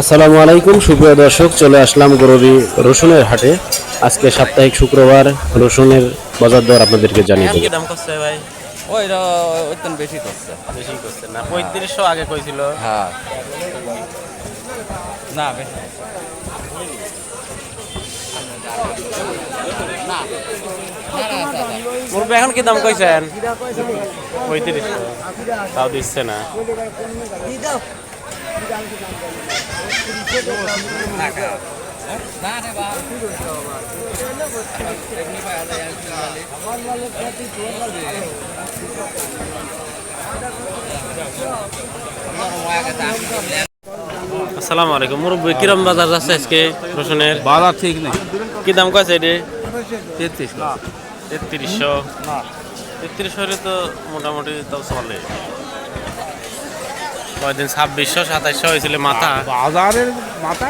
আসসালামু আলাইকুম সুপ্রিয় দর্শক চলে আসলাম গরবি রসুনের হাটে। আজকে সাপ্তাহিক শুক্রবার রসুনের বাজার দর আপনাদেরকে জানিয়ে দেবো। কি দাম করছে ভাই? ওই ওইতেন বেশি করছে। বেশি করছে না পঁয়ত্রিশশো আগে কইছিল। হ্যাঁ। না বেশি মুরব্বী এখন কি দাম কইছেন? পঁয়ত্রিশশো। তাও দিচ্ছে না। আসসালামু আলাইকুম মুরব্বী কিরম বাজার যাচ্ছে আজকে রসুনের? বাজার ঠিক নেই। কি দাম কয়েছে এটি? তেত্রিশ তেত্রিশশো তেত্রিশশো। হলে তো মোটামুটি তাও চলে। কয়দিন ছাব্বিশশো সাতাইশশো হয়েছিল মাথা। বাজারের মাথা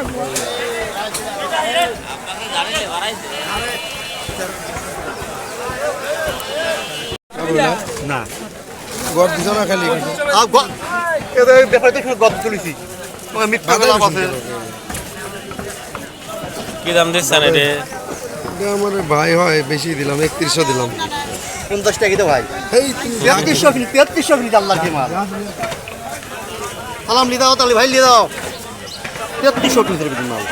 দিছ না খালি? কি দাম দিচ্ছেন এটি? আমার ভাই হয় বেশি দিলাম একত্রিশশো দিলাম। পঞ্চাশ টাকা ভাই? এই তেত্রিশশো তেত্রিশশো আল্লাহ মাল। সালাম লি দাও তাহলে ভাই লি দাও। তেত্রিশশো মাল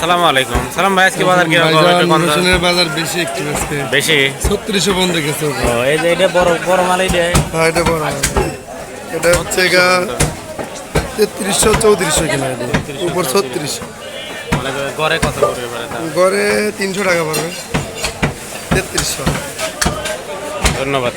সালাম আলাইকুম। সালাম ভাই আজকে বাজার রসুনের বেশি একটু আজকে। বেশি? ছত্রিশশো বন্ধ গেছে ও এই যে এটা বড় বড় হ্যাঁ এটা বড় এটা হচ্ছে গা তেত্রিশশো চৌত্রিশশো কিনা এটা। উপর মানে গড়ে কত গড়ে টাকা পড়বে। ধন্যবাদ।